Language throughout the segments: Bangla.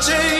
তার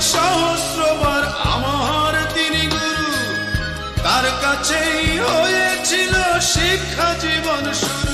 সহস্রবার আমার তিনি গুরু। তার কাছেই হয়েছিল শিক্ষা জীবন শুরু।